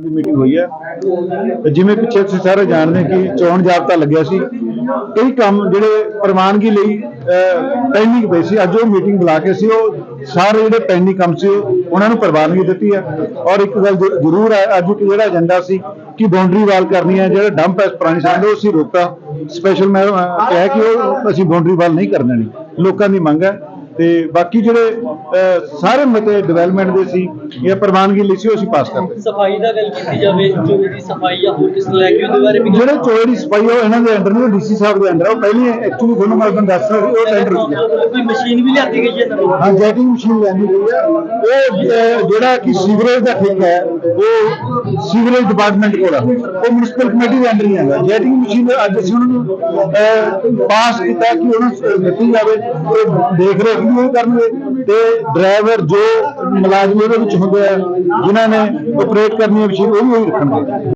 ਦੀ meeting ਹੋਈ ਹੈ। ਜਿਵੇਂ ਪਿੱਛੇ ਤੁਸੀਂ ਸਾਰੇ ਜਾਣਦੇ ਕਿ ਚੋਣ ਜਾਬਤਾ ਲੱਗਿਆ ਸੀ ਕਈ ਕੰਮ ਜਿਹੜੇ ਪ੍ਰਵਾਨਗੀ ਲਈ ਪੈਂਡਿੰਗ ਪਏ ਸੀ। ਅੱਜ ਉਹ ਮੀਟਿੰਗ ਬੁਲਾ ਕੇ ਸੀ, ਉਹ ਸਾਰੇ ਜਿਹੜੇ ਪੈਂਡਿੰਗ ਕੰਮ ਸੀ ਉਹਨਾਂ ਨੂੰ ਪ੍ਰਵਾਨਗੀ ਦਿੱਤੀ ਹੈ। ਔਰ ਇੱਕ ਗੱਲ ਜ਼ਰੂਰ ਹੈ, ਅੱਜ ਇੱਕ ਜਿਹੜਾ ਏਜੰਡਾ ਸੀ ਕਿ ਬਾਉਂਡਰੀ ਵਾਲ ਕਰਨੀ ਹੈ, ਜਿਹੜਾ ਡੰਪ ਹੈ ਪੁਰਾਣੀ ਸੰਦ ਉਹ ਅਸੀਂ ਰੋਕਾ। ਸਪੈਸ਼ਲ ਮੈਂ ਕਿਹਾ ਕਿ ਉਹ ਅਸੀਂ ਬਾਉਂਡਰੀ ਵਾਲ ਨਹੀਂ ਕਰਨੇ ਨੇ। ਲੋਕਾਂ ਦੀ ਮੰਗ ਹੈ ਤੇ ਬਾਕੀ ਜਿਹੜੇ ਅਹ, ਸਾਰੇ ਮਤੇ ਡਿਵੈਲਪਮੈਂਟ ਦੇ ਸੀ ਜਾਂ ਪ੍ਰਵਾਨਗੀ ਲਈ ਸੀ ਉਹ ਅਸੀਂ ਪਾਸ ਕਰ ਦਿੱਤੇ ਸਫ਼ਾਈ ਦਾ ਗੱਲ ਕੀਤੀ ਜਾਵੇ ਜੋ ਦੀ ਸਫ਼ਾਈ ਆ ਹੋਰ ਕਿਸ ਨੂੰ ਲੈ ਕੇ ਉਹਦੇ ਬਾਰੇ ਵੀ ਜਿਹੜੇ ਚੋਏ ਦੀ ਸਫ਼ਾਈ ਆ, ਉਹ ਇਹਨਾਂ ਦੇ ਅੰਡਰ ਨਹੀਂ ਡੀਸੀ ਸਾਹਿਬ ਦੇ ਅੰਡਰ ਆ। ਉਹ ਪਹਿਲੀ ਐਕਚੁਅਲੀ ਤੁਹਾਨੂੰ ਮੈਂ ਤੁਹਾਨੂੰ ਦੱਸ ਰਿਹਾ ਸੀ ਉਹ ਟੈਂਡਰ ਸੀ ਕੋਈ ਮਸ਼ੀਨ ਵੀ ਲਿਆਂਦੀ ਗਈ ਹੈ ਹਾਂ ਜੈਟਿੰਗ ਮਸ਼ੀਨ ਲੈਣੀ ਗਈ ਹੈ ਉਹ ਅਹ, ਜਿਹੜਾ ਕਿ ਸੀਵਰੇਜ ਦਾ ਠੇਕਾ ਹੈ ਉਹ ਸੀਵਰੇਜ ਡਿਪਾਰਟਮੈਂਟ ਕੋਲ ਹੈ ਉਹ ਮਿਊਨਿਸਪਲ ਕਮੇਟੀ ਦੇ ਅੰਡਰ ਹੀ ਆਉਂਦਾ ਜੈਟਿੰਗ ਮਸ਼ੀਨ ਅੱਜ ਅਸੀਂ ਉਹਨਾਂ ਨੂੰ ਪਾਸ ਕੀਤਾ ਕਿ ਉਹਨਾਂ ਨੂੰ ਦਿੱਤੀ ਜਾਵੇ। ਉਹ ਦੇਖ ਰੇਖ ਵੀ ਕਰਨਗੇ ਤੇ ਡਰਾਈਵਰ ਜੋ ਮੁਲਾਜ਼ਮ ਉਹਦੇ ਵਿੱਚ ਹੁੰਦੇ ਆ, ਜਿਨ੍ਹਾਂ ਨੇ ਆਪਰੇਟ ਕਰਨੀ ਹੈ, ਮਸ਼ੀਨ ਉਹ ਵੀ ਉਹੀ ਰੱਖਣਗੇ